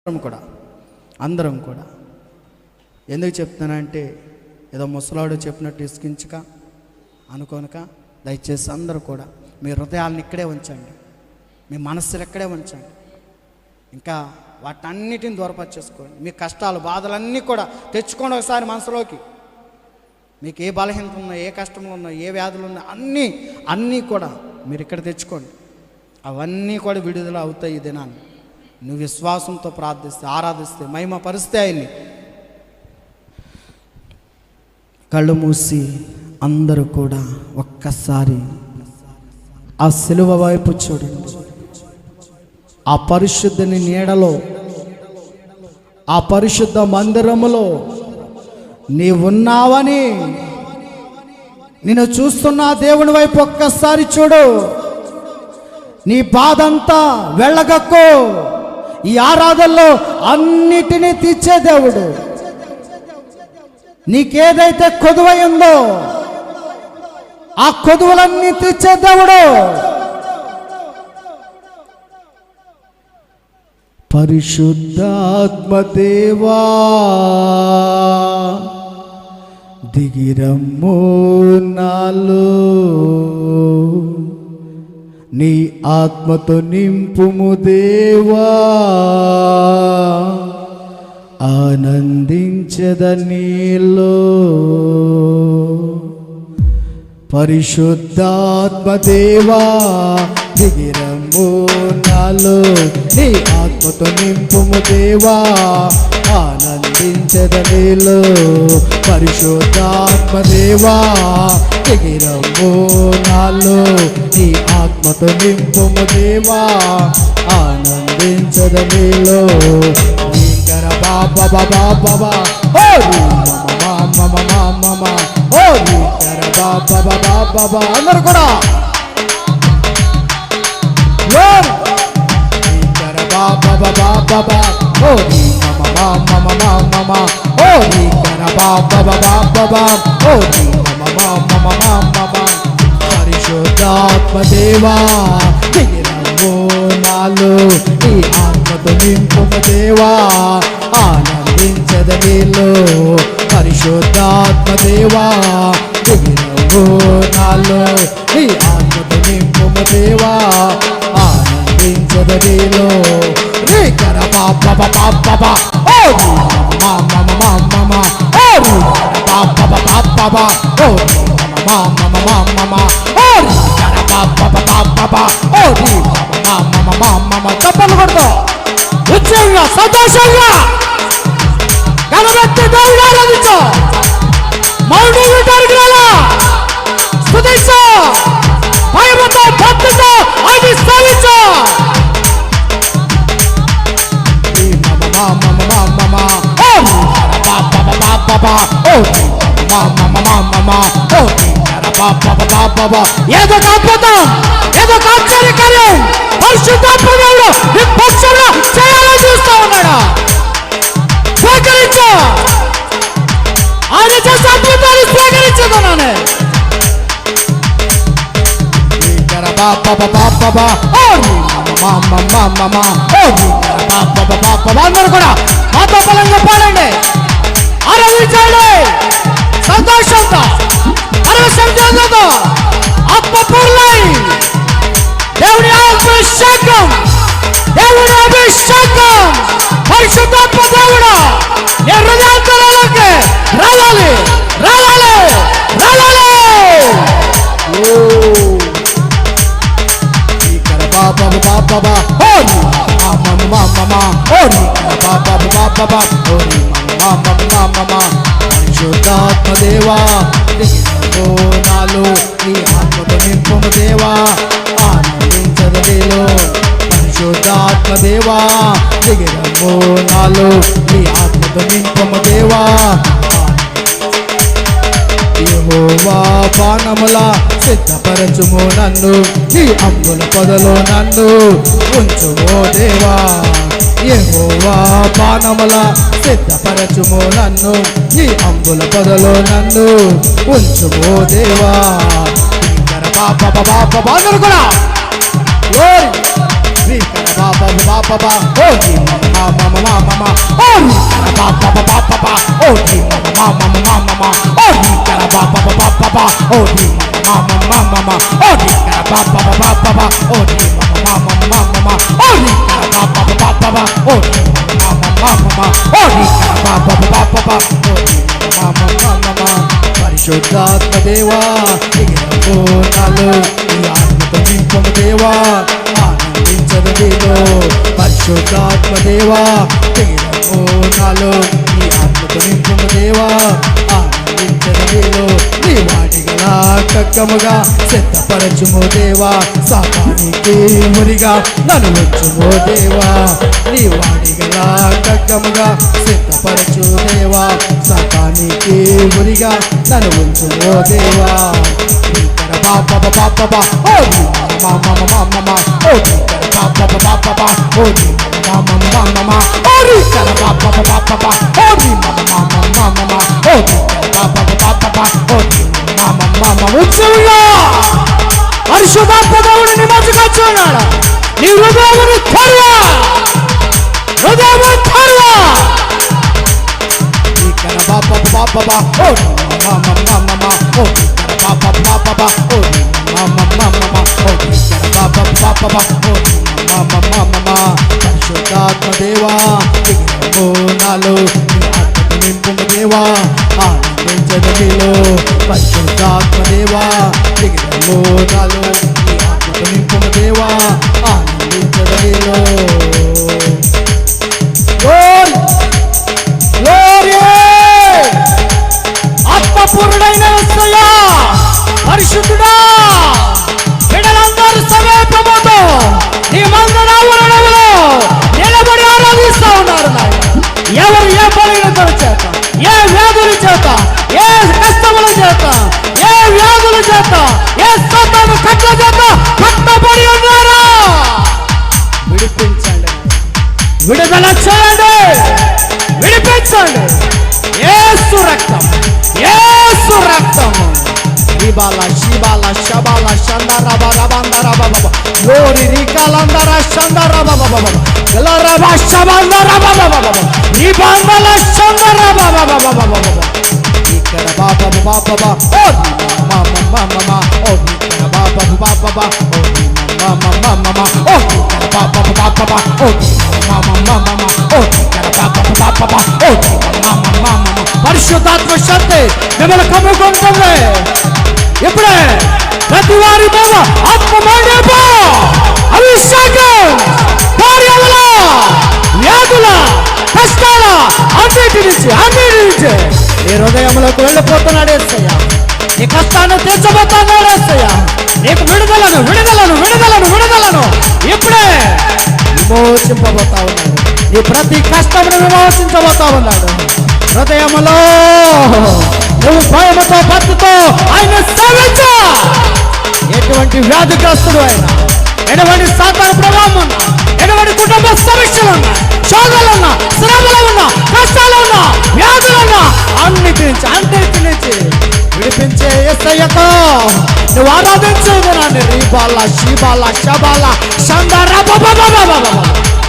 అందరం కూడా అందరం కూడా. ఎందుకు చెప్తున్నానంటే ఏదో ముసలాడు చెప్పినట్టు ఇసుకించక అనుకోనక దయచేసి అందరూ కూడా మీ హృదయాలను ఇక్కడే ఉంచండి. మీ మనస్సులు ఇక్కడే ఉంచండి. ఇంకా వాటన్నిటిని దూరపరిచేసుకోండి. మీ కష్టాలు బాధలన్నీ కూడా తెచ్చుకోండి ఒకసారి మనసులోకి. మీకు ఏ బలహీనత ఉన్నా ఏ కష్టములు ఉన్నా ఏ వ్యాధులు ఉన్నా అన్నీ అన్నీ కూడా మీరు ఇక్కడ తెచ్చుకోండి. అవన్నీ కూడా విడుదల అవుతాయి ఈ దినాన్ని. నువ్వు విశ్వాసంతో ప్రార్థిస్తే ఆరాధిస్తే మహిమ పరిస్తే ఆయన్ని. కళ్ళు మూసి అందరూ కూడా ఒక్కసారి ఆ సిలువ వైపు చూడండి. ఆ పరిశుద్ధని నీడలో ఆ పరిశుద్ధ మందిరములో నీవున్నావని నేను చూస్తున్న దేవుని వైపు ఒక్కసారి చూడు. నీ బాధంతా వెళ్ళగక్కో ఈ ఆరాధనలో అన్నిటినీ తీర్చే దేవుడు. నీకేదైతే కొదువయిందో ఆ కొదువులన్నీ తీర్చే దేవుడు. పరిశుద్ధాత్మదేవా దిగిరమ్మో నాలో. నీ ఆత్మతో నింపుము దేవా. ఆనందించద నీలో పరిశుద్ధాత్మదేవా దిగిరము నాలో. నీ ఆత్మతో నింపుము దేవా ఆనందించద నీలో పరిశుద్ధాత్మదేవా ప్రభు నాలో నీ ఆత్మతో నింపుము దేవా ఆనందించద నీలో నీకర బాబా బాబా బాబా ఓ మమ మమ మమ ఓ నీకర బాబా బాబా బాబా అందరూ కూడా నీకర బాబా బాబా బాబా ఓ నీ మమ మమ మమ మమ ఓ నీకర బాబా బాబా బాబా ఓ నీ మమ మమ మమ మమ పరిశుద్ధాత్మదేవా దేవా దిగిరము నాలో ఈ ఆత్మతో నింపుమ దేవా ఆనందించద నీలో నాలో నీ ఆత్మతో నింపుమ దేవా కర పాప పాప పాప ఓ మమ మా మమ ఓ పాప పాప పాప ఓ నీ మమ మమ మమ మమ ఓ నీ కర పాప పాప పాప ఓ నీ మమ మమ మమ మమ తప్పలు కొడతా ఉత్సవంగా సంతోషంగా గణపెట్టి దేవుడు ఆరాధించు మౌని వింటానికి రాలా స్తుతించు భయముతో భక్తితో అది స్థాపించు ఏదో అద్భుతం ఏదో ఆశ్చర్యకార్యం పరిశుద్ధాత్మదేవుడు నీ పక్షంలో చేయాలని చూస్తూ ఉన్నాడు స్వీకరించు. ఆయన చేసే అద్భుతాలు స్వీకరించదన్నాను అందరూ కూడా మాతో బలంగా పాడండి ఆరాధించండి సంతోషంతో పరవశంతో ఆత్మపూర్లై దేవుని అభిషేకం దేవుని అభిషేకం పరిశుద్ధాత్మ దేవుడు నీ హృదయాంతరాలకి రావాలి రావాలి రావాలి నీకర బాబా బాబా హోరి మమ మమ మమ హోరి బాబా బాబా హోరి మమ మమ నాలో నీ ఆత్మతో నింపుము దేవా ఆనందించదు నీలో పరిశుద్ధాత్మ దేవా నాలో నీ ఆత్మతో నింపుము దేవా యెహోవా పానముల సిద్ధపరచుము నన్ను. నీ అమ్ముల పొదలో నన్ను ఉంచుమో దేవా. యెహోవా పానముల సిద్ధపరచుము నన్ను. నీ అంబుల పొదలో నన్ను ఉంచుము దేవా. బాబా బాబా అందరూ కూడా. ri ba ba ba ba ba o ri ma ma ma ma ma ma o ri ba ba ba ba ba ba o ri ma ma ma ma ma ma o ri ka ba ba ba ba ba ba o ri ma ma ma ma ma o ri ka ba ba ba ba ba ba o ri ma ma ma ma ma ma o ri ka ba ba ba ba ba ba o ri ma ma ma ma ma o ri ka ba ba ba ba ba ba o ri ma ma ma ma ma ಪರಿಶುದ್ಧಾತ್ಮ ದೇವ ಈಗ ಪೂರ್ಣಲು ಈ ಆತ್ಮ ದೀಪಂ ದೇವ నీలో పరిశుద్ధాత్మ దేవా దిగిరము నాలో నీ ఆత్మతో నింపము దేవా ఆనందించదు నీలో నీ కక్కముగా సిద్ధపరచుము దేవా మురిగా నన్ను వచ్చుము దేవా నీ వాడిగలా కక్కముగా సిద్ధపరచు దేవా సాతానికి మురిగా నన్ను ఉంచుము దేవా పాప పాప బాబా ఓ ఓ నీకర బాబా బాబా బా ఓ నీ మమ మమ మమ మమ ఓ నీకర బాబా బాబా బా ఓ నీ మమ మమ మమ మమ ఓ నీకర బాబా బాబా బా ఓ నీ మమ మమ మమ ఉత్సవంగా పరిశుధాత్మ దేవుడు నీ మధ్యకు వచ్చి ఉన్నాడు నీ హృదయమును తెరవ హృదయము తెరవ నీకర బాబా బాబా బా ఓ నీ మమ మమ మమ ఓ నీకర బాబా బాబా బా ఓ నీ మమ మమ మమ ఓ నీకర బాబా బాబా బా ఓ నీ మమ మమ మమ నాలో నీ దేవా ఆనందించదు నీలో పరిశుద్ధాత్మ నాలో నీ దేవా ఆనందించదు నీలో బబ లోరి రికలందర షందరబ బబ బబ గలరబ శబందరబ బబ బబ నిబంధన శందరబ బబ బబ బబ బబ ఇక్కడ బాబా బాబా బా ఓ మమ మమ మమ ఓ ఇక్కడ బాబా బాబా బా ఓ మమ మమ మమ ఓ ఇక్కడ బాబా బాబా బా ఓ మమ మమ మమ ఓ ఇక్కడ బాబా బాబా బా ఓ మమ మమ మమ పరిశుద్ధాత్మ శక్తి మిమ్మల్ని కమ్ముకుంటుంది ఇప్పుడే ప్రతి వారి మీద ఆత్మ మండిపో అభిషేకం కార్యాల వ్యాధుల కష్టాల అన్నిటి నుంచి అన్నిటి నుంచి నీ హృదయంలోకి వెళ్ళిపోతున్నాడు ఏసయ్య. నీ కష్టాన్ని తీర్చబోతున్నాడు ఏసయ్య. నీకు విడుదలను విడుదలను విడుదలను విడుదలను. ఇప్పుడే విమోచింపబోతా ఉన్నాడు. నీ ప్రతి కష్టమును విమోచించబోతా ఉన్నాడు. హృదయములో నువ్వు భయముతో భక్తితో ఆయన సేవించు. ఎటువంటి వ్యాధిగ్రస్తుడు ఆయన ఎటువంటి సాతాన ప్రభావం ఉన్నా ఎటువంటి కుటుంబ సమస్యలు ఉన్నా శోధలు ఉన్నా శ్రమలు ఉన్నా కష్టాలు ఉన్నా వ్యాధులు ఉన్నా అన్నిటి నుంచి అన్నిటి నుంచి విడిపించే ఎస్ఐతో నువ్వు ఆరాధించు. వినాన్ని రీబాల శీబాల శబాల షందర రీబాల శబాల రిఖాలందర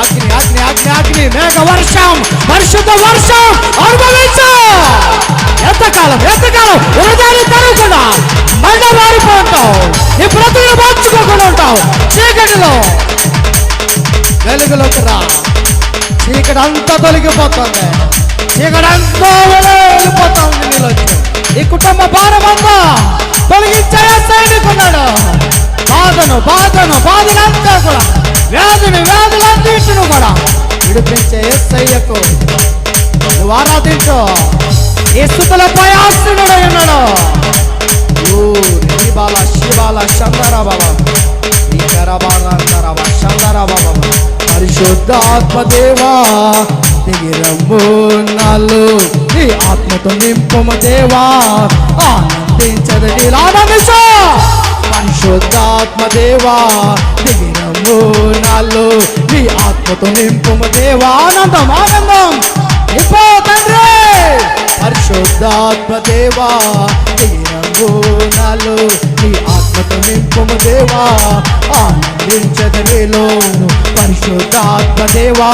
అగ్ని అగ్ని అగ్ని అగ్ని మేఘ వర్షం పరిశుద్ధ వర్షం అనుభవించు ఎంతకాలం ఎంతకాలం హృదయాన్ని తరగకుండా మండ మారిపోతావు నీ బ్రతుకులు మార్చుకోకుండా ఉంటావు చీకటిలో వెలుగులోకి రా చీకటి అంతా తొలగిపోతుంది చీకటి అంతా వెళ్ళిపోతుంది నీలో ఈ కుటుంబ భారం అంతా తొలగించే సైనికున్నాడు. బాధను బాధను బాధలంతా కూడా వ్యాధిని వ్యాధులన్నింటిని కూడా విడిపించే ఎస్ఐకు నువ్వు ఆరాధించు. ఈ స్థుతులపై ఆస్తుడై ఉన్నాడు. రిబాల శిబాల షందర బాబా నికరబాలందరబ షందర పరిశుద్ధ ఆత్మదేవా దిగిరంబు నాలు నీ ఆత్మతో నింపము దేవా. ఆనందించదని ఆనందించు. పరిశుద్ధాత్మ దేవా. దిగిరంబు నాలో నీ ఆత్మతో నింపుము దేవా. ఆనందం ఆనందం. ఇప్పో తండ్రి. పరిశుద్ధాత్మ దేవా. దిగిరము నాలో నీ ఆత్మతో నింపము దేవా. ఆనందించదు పరిశుద్ధాత్మ దేవా.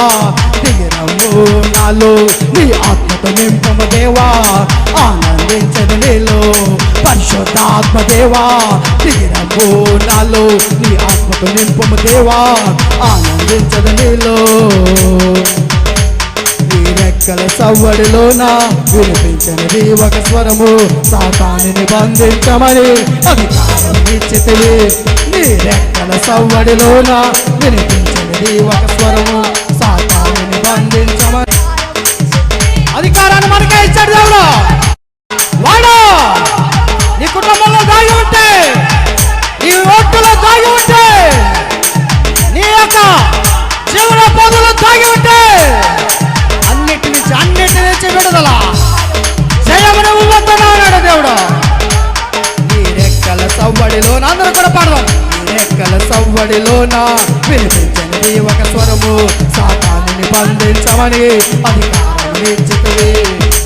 దిగిరము నాలో నీ ఆత్మతో నింపము దేవా. ఆనందించదనిలో పరిశుద్ధాత్మ దేవా. దిగిరము నాలో నీ ఆత్మతో నింపము దేవా. ఆనందించదనిలో రెక్కల సవ్వడిలోన? వినిపించనిది ఒక స్వరము సాతానిని బంధించమని అధికారం ఇచ్చితివి నీ రెక్కల సవ్వడిలోన? వినిపించనిది ఒక స్వరము సాతానిని బంధించమని అధికారాన్ని మనకే ఇచ్చాడు దేవుడు. వాడు! సవ్వడిలోన? అందరూ కూడా పాడదాం. రెక్కల సవ్వడిలోన? వినిపించనిది ఒక స్వరము. సాతాన్ని బంధించమని అధికారం ఇచ్చితివి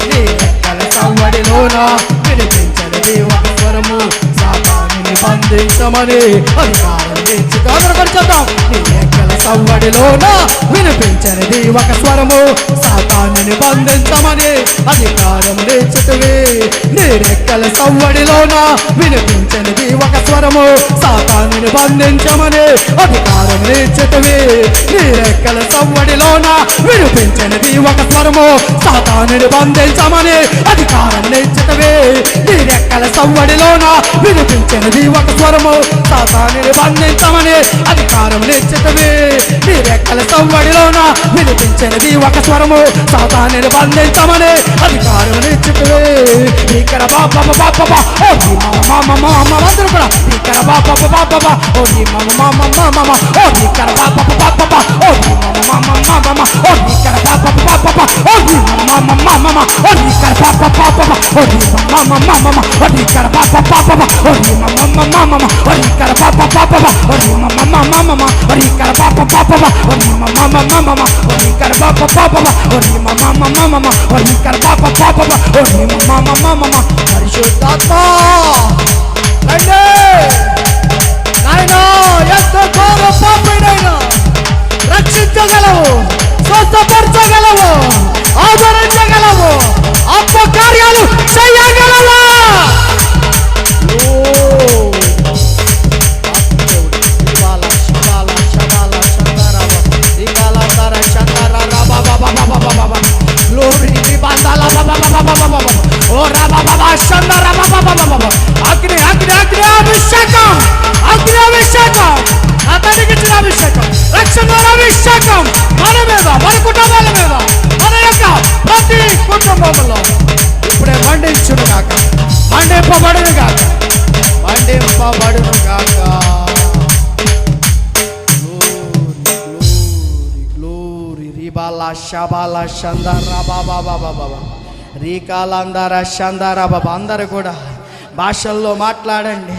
నీ రెక్కల సవ్వడిలోన? వినిపించనిది ఒక స్వరము. సాతాన్ని బంధించమని అధికారం ఇచ్చితే అందరూ కూడా నీ రెక్కల సవ్వడిలోన వినిపించనిది ఒక స్వరము. సాతాన్ని బంధించమని అధికారం ఇచ్చితివి నీ రెక్కల సవ్వడిలోన వినిపించనిది ఒక స్వరము. సాతాన్ని బంధించమని అధికారం ఇచ్చితివి నీ రెక్కల సవ్వడిలోన వినిపించనిది ఒక స్వరము. సాతాన్ని బంధించమని అధికారం ఇచ్చితివి నీ రెక్కల సవ్వడిలోన వినిపించనిది ఒక స్వరము. సాతానుని బంధించమని అధికారం నిశ్చితమే నీ రెక్కల సవ్వడిలోన వినిపించినది ఒక స్వరము సాతాన్ని బంధించమని అధికారం ఇచ్చితివి ఇక్కడ బాబా బాబా ఓ మామ మామ అందరూ కూడా ఇక్కడ బాబా బాబా ఓ మామ మామ మామ ఓ ఇక్కడ బాబా బాబా ఓ మామ మామ మామ ఓ ఇక్కడ బాబా బాబా ఓ మామ మామ మామ ఓ ఇక్కడ బాబా బాబా ఓ మామ మామ మామ ఓ ఇక్కడ బాబా బాబా ఓ మామ మామ మామ ఓ ఇక్కడ బాబా బాబా ఒరి మమ్మ మమ్మ మమ్మ ఒరి కర పాప పాపవ ఒరి మమ్మ మమ్మ మమ్మ ఒరి కర పాప పాపవ ఒరి మమ్మ మమ్మ మమ్మ ఒరి కర పాప పాపవ ఒరి మమ్మ మమ్మ మమ్మ పరిశుద్ధాత్మ రండి నాయనా ఎంత ఘోర పాపినైనా రక్షించగలవు రిబాల షబాల షందర బాబా బాబా బాబా రీకాలందర షందర బాబా అందరు కూడా భాషల్లో మాట్లాడండి.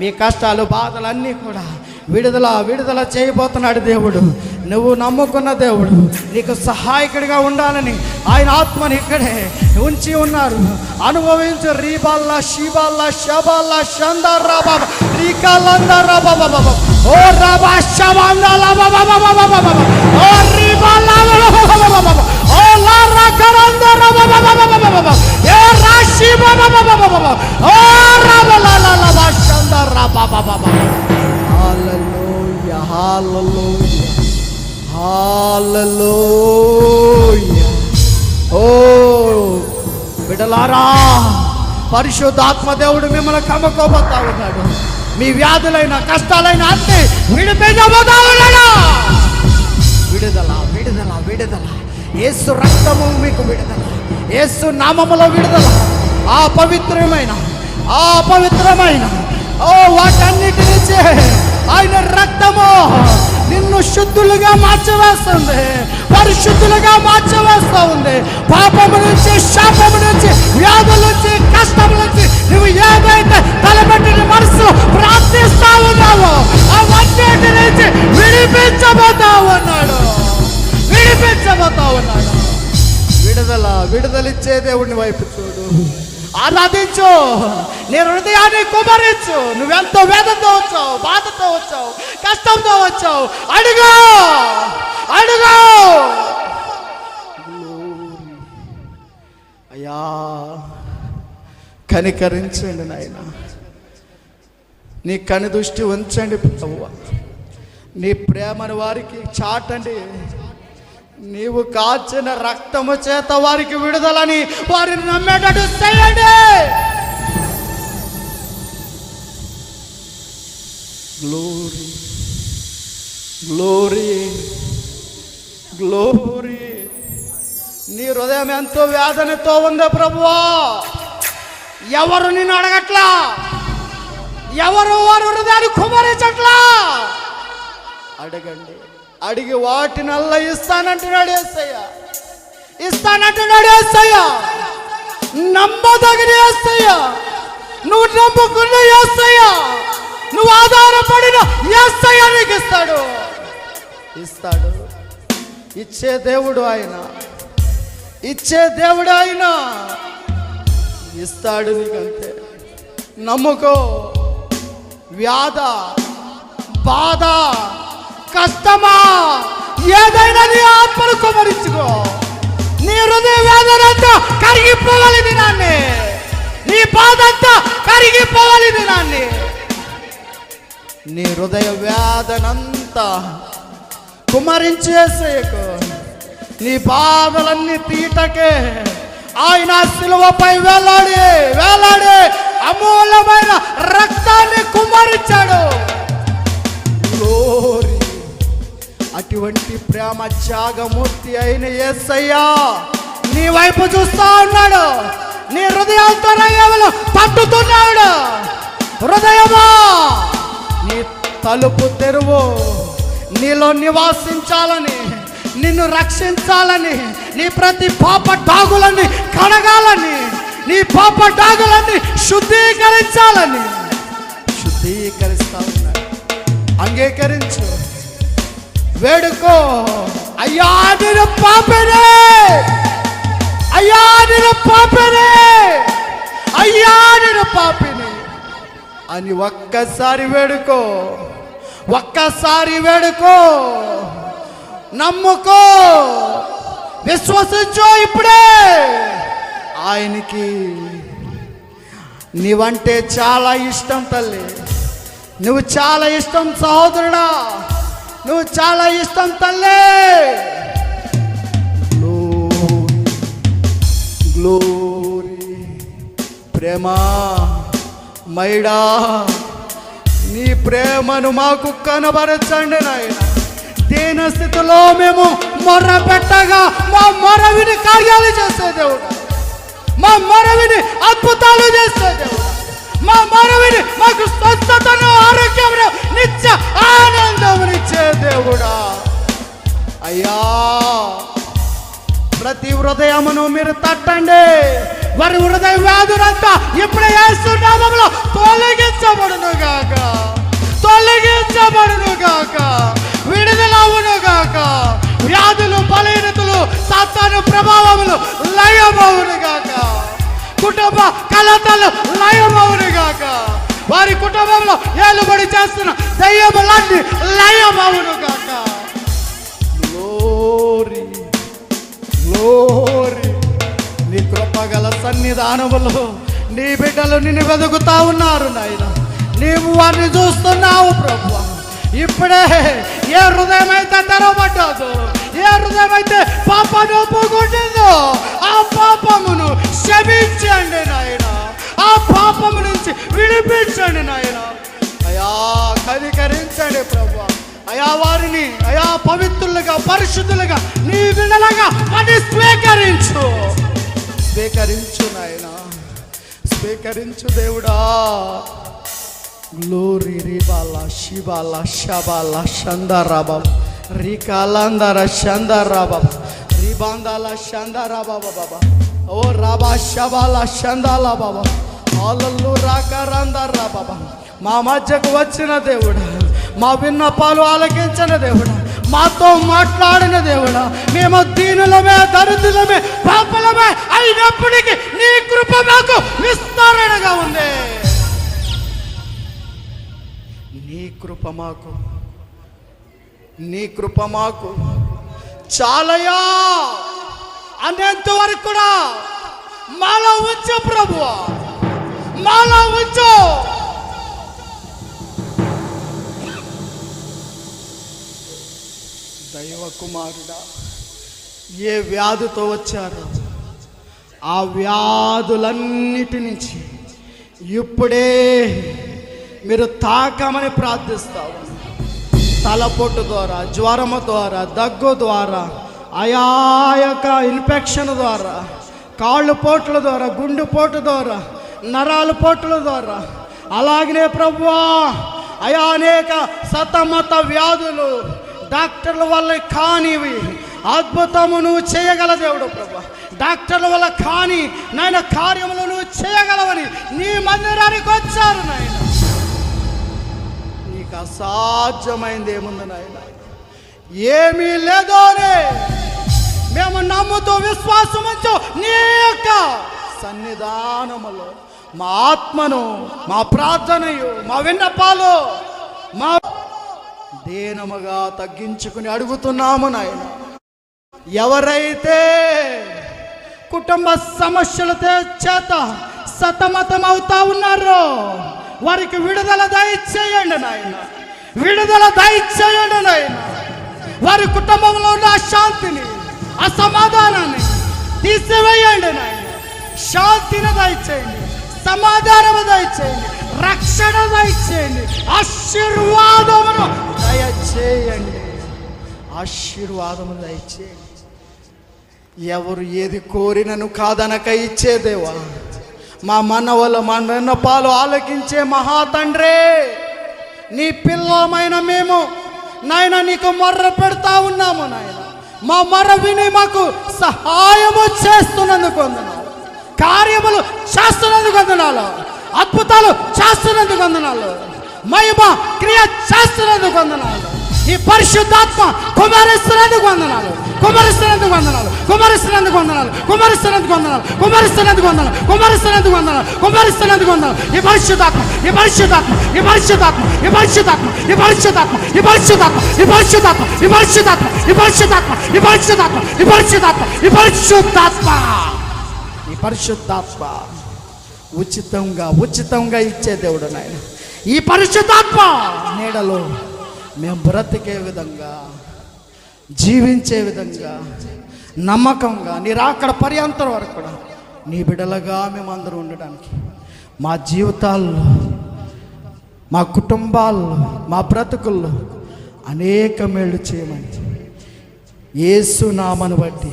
మీ కష్టాలు బాధలన్నీ కూడా విడుదల విడుదల చేయబోతున్నాడు దేవుడు. నువ్వు నమ్ముకున్న దేవుడు. నీకు సహాయకుడిగా ఉండాలని ఆయన ఆత్మని ఇక్కడే ఉంచి ఉన్నారు. అనుభవించు రీబాల్లా షీబాల్లా షబాల్లా షందర్రా బాబా రీకాలందర్రా బాబా బాబా ఓ రాబా షబాందాలా బాబా బాబా బాబా బాబా ఓ Oh, బిడలారా పరిశుద్ధాత్మ దేవుడు మిమ్మల్ని కమ్మకోబోతా ఉన్నాడు. మీ వ్యాధులైన కష్టాలైన అన్ని విడిపించబోతా ఉన్నాడు? విడుదల. విడుదల విడుదల. ఏసు రక్తము మీకు విడుదల. ఏసు నామములో విడుదల. ఆ పవిత్రమైన ఆ పవిత్రమైన. ఓ వాటన్నిటి నుంచి ఆయన రక్తము నిన్ను శుద్ధులుగా మార్చవేస్తుంది. పరిశుద్ధులుగా మార్చవేస్తా ఉంది పాపము నుంచి శాపము నుంచి వ్యాధుల నుంచి కష్టం నుంచి నువ్వు ఏదైతే తలపెట్టిన మనసు ప్రార్థిస్తా ఉన్నావో అవన్నిటి నుంచి విడిపించబోతా ఉన్నాడు. విడిపించబోతా ఉన్నాడు విడుదల విడుదలిచ్చే దేవుడిని వైపు చూడు. ఆరాధించు. నీ హృదయాన్ని కుమరించు. నువ్వెంతో వేదంతో వచ్చావు బాధతో వచ్చావు కష్టంతో వచ్చావు. అడుగు! అడుగు! అయ్యా కనికరించండి నాయన. నీ కని దృష్టి ఉంచండి ప్రభువా. నీ ప్రేమను వారికి చాటండి. నీవు కాచిన రక్తము చేత వారికి విడుదలని వారిని నమ్మేటట్టు చేయండి. గ్లోరీ గ్లోరీ గ్లోరీ నీ హృదయం ఎంతో వేదనతో ఉంది ప్రభువా. ఎవరు నిన్ను అడగట్లా? ఎవరు వారు హృదయాన్ని కుమరించట్లా అడగండి. అడిగి వాటినల్లా ఇస్తానంటున్నాడు ఏసయ్య. ఇస్తానంటున్నాడు ఏసయ్య. నమ్మదగిన ఏసయ్య. నువ్వు నమ్ముకున్న ఏసయ్య. నువ్వు ఆధారపడిన ఏసయ్య నీకు ఇస్తాడు. ఇస్తాడు. ఇచ్చే దేవుడు ఆయన. ఇచ్చే దేవుడు ఆయన. ఇస్తాడు నీకంతే నమ్ముకో. వ్యాధ బాధ కష్టమా? ఏదైనా నీ ఆత్మను కుమరించుకో. నీ హృదయ వేదన అంతా కరిగిపోవాలి దినాన్ని నీ బాధంతా కరిగిపోవాలి దినాన్ని నీ హృదయ వేదనంతా కుమరించేసేయకు నీ బాధలన్నీ తీటకే ఆయన శిలువపై వేలాడి వేలాడి అమూల్యమైన రక్తాన్ని కుమరించాడు. అటువంటి ప్రేమ త్యాగమూర్తి అయిన యేసయ్యా నీ వైపు చూస్తా ఉన్నాడు. నీ హృదయాంతరయ్యములు పట్టుతున్నాడు. హృదయమా నీ తలుపు తెరువు నీలో నివాసించాలని నిన్ను రక్షించాలని నీ ప్రతి పాప డాగులని కడగాలని నీ పాప డాగులన్నీ శుద్ధీకరించాలని. శుద్ధీకరిస్తా ఉన్నాడు. అంగీకరించు. వేడుకో. అయ్యా నేను పాపనే. అయ్యా నేను పాపనే. అయ్యా నేను పాపిని. అని ఒక్కసారి వేడుకో. ఒక్కసారి వేడుకో. నమ్ముకో. విశ్వసించో ఇప్పుడే. ఆయనకి నీవంటే చాలా ఇష్టం తల్లి. నువ్వు చాలా ఇష్టం సహోదరుడా. నువ్వు చాలా ఇష్టం తల్లే. గ్లోరీ ప్రేమ మైడా నీ ప్రేమను మాకు కనబరచండి నాయన. దీన స్థితిలో మేము మొర్ర పెట్టగా మా మొరవిని కార్యాలు చేసే దేవుడు. మా మొరవిని అద్భుతాలు చేసే దేవుడు. మా మొర మాకు స్వస్థతను ఆరోగ్యమును నిత్య ఆనందమునిచ్చే దేవుడా. అయ్యా ప్రతి హృదయమును మీరు తట్టండి. వారి హృదయ వ్యాధులంతా ఇప్పుడు వేస్తున్నామంలో తొలగించబడును గాక తొలగించబడును గాక విడుదలవును గాక వ్యాధులు బలహీనతలు సత్తాను ప్రభావములు లయమవును గాక కుటుంబ కలతలు లయమవును గాక వారి కుటుంబంలో ఏలుబడి చేస్తున్న దయ్యములన్నీ లయమవును గాక. లోరి లోరి నీ కృపగల సన్నిధానములో నీ బిడ్డలు నిన్ను వెతుకుతా ఉన్నారు నాయన. నీవు వారిని చూస్తున్నావు ప్రభు. ఇప్పుడే ఏ హృదయం అయితే తెరవబడ్డాదో ఏ హృదయం అయితే పాపను ఒప్పుకుంటుందో ఆ పాపమును క్షమించండి నాయన. ఆ పాపము నుంచి విడిపించండి నాయన. అయా కనికరించండి ప్రభు. అయా వారిని అయా పవిత్రులుగా పరిశుద్ధులుగా నీ విడలగా అది స్వీకరించు. స్వీకరించు నాయన. స్వీకరించు దేవుడా. గ్లోరీ రిబాల శిబాల శబాల షందరాబ రికాలందర షందరాబ రిబాందాల షందరాబా బాబా. ఓ రాబా శబాల షందాల బాబా వాళ్ళల్లో రాక రందర్రా బాబా. మా మధ్యకు వచ్చిన దేవుడా మా విన్నపాలు ఆలకించిన దేవుడా మాతో మాట్లాడిన దేవుడా మేము దీనులమే దరిద్రులమే పాపలమే అయినప్పటికీ నీ కృప మాకు విస్తారణగా ఉంది. నీ కృప మాకు నీ కృప మాకు చాలయా అనేంత కూడా మాలో వచ్చే ప్రభువా. మాలో ఉంచు. దైవ కుమారుడా ఏ వ్యాధితో వచ్చారో ఆ వ్యాధులన్నిటి నుంచి ఇప్పుడే మీరు తాకమని ప్రార్థిస్తావు. తలపొట్టు ద్వారా జ్వరము ద్వారా దగ్గు ద్వారా ఆయా యొక్క ఇన్ఫెక్షన్ ద్వారా కాళ్ళు పోట్ల ద్వారా గుండెపోటు ద్వారా నరాలు పోట్ల ద్వారా. అలాగనే ప్రభువా అయా అనేక సతమత వ్యాధులు డాక్టర్ల వల్ల కానివి. అద్భుతము నువ్వు చేయగల దేవుడు ప్రభు డాక్టర్ల వల్ల కాని నాయన కార్యములు నువ్వు చేయగలవని నీ మందిరానికి వచ్చారు నాయన. నీకు అసాధ్యమైంది ఏముంది నాయన? ఏమీ లేదోనే మేము నమ్ముతూ విశ్వాసం నీ యొక్క సన్నిధానములో మా ఆత్మను మా ప్రార్థనయు మా విన్నపాలు మా దీనముగా తగ్గించుకుని అడుగుతున్నాము నాయన. ఎవరైతే కుటుంబ సమస్యల చేత సతమతం అవుతా ఉన్నారో వారికి విడుదల దయచేయండి నాయన. విడుదల దయచేయండి నాయన. వారి కుటుంబంలో ఉన్న అశాంతిని అసమాధానాన్ని తీసివేయండి నాయన. శాంతిని దయచేయండి. సమాధానము దయచేయండి. రక్షణ దయచేయండి. ఆశీర్వాదమును దయచేయండి. ఆశీర్వాదము దయచేయండి ఎవరు ఏది కోరినను కాదనక ఇచ్చేదేవా మా మనవల మా విన్నపాలు ఆలకించే మహాతండ్రే నీ పిల్లమైన మేము నాయన నీకు మొర్ర పెడతా ఉన్నాము నాయన. మా మొర్ర విని మాకు సహాయము చేస్తున్నందుకు వందనాలు. కార్యములు చేస్తున్నందుకు వందనాలు అద్భుతాలు చేస్తున్నందుకు వందనాలు మహిమ క్రియ చేస్తున్నందుకు వందనాలు ఈ పరిశుద్ధాత్మ కుమరిస్తున్నందుకు వందనాలు కుమరిస్తున్నందుకు వందనాలు కుమరిస్తున్నందుకు వందనాలు కుమరిస్తున్నందుకు వందనాలు కుమరిస్తున్నందుకు వందనాలు కుమరిస్తున్నందుకు వందనాలు కుమరిస్తున్నందుకు వందనాలు ఈ పరిశుద్ధాత్మ ఈ పరిశుద్ధాత్మ ఈ పరిశుద్ధాత్మ ఈ పరిశుద్ధాత్మ ఈ పరిశుద్ధాత్మ ఈ పరిశుద్ధాత్మ ఈ పరిశుద్ధాత్మ ఈ పరిశుద్ధాత్మ ఈ పరిశుద్ధాత్మ ఈ పరిశుద్ధాత్మ ఈ పరిశుద్ధాత్మ ఈ పరిశుద్ధాత్మ ఈ పరిశుద్ధాత్మ పరిశుద్ధాత్మ ఉచితంగా ఉచితంగా ఇచ్చే దేవుడు నాయన. ఈ పరిశుద్ధాత్మ నీడలో మేము బ్రతికే విధంగా జీవించే విధంగా నమ్మకంగా నీరాకడ పర్యంతరం వరకు కూడా నీ బిడలగా మేము అందరూ ఉండడానికి మా జీవితాల్లో మా కుటుంబాల్లో మా బ్రతుకుల్లో అనేక మేళ్ళు చేయమని ఏసునామను బట్టి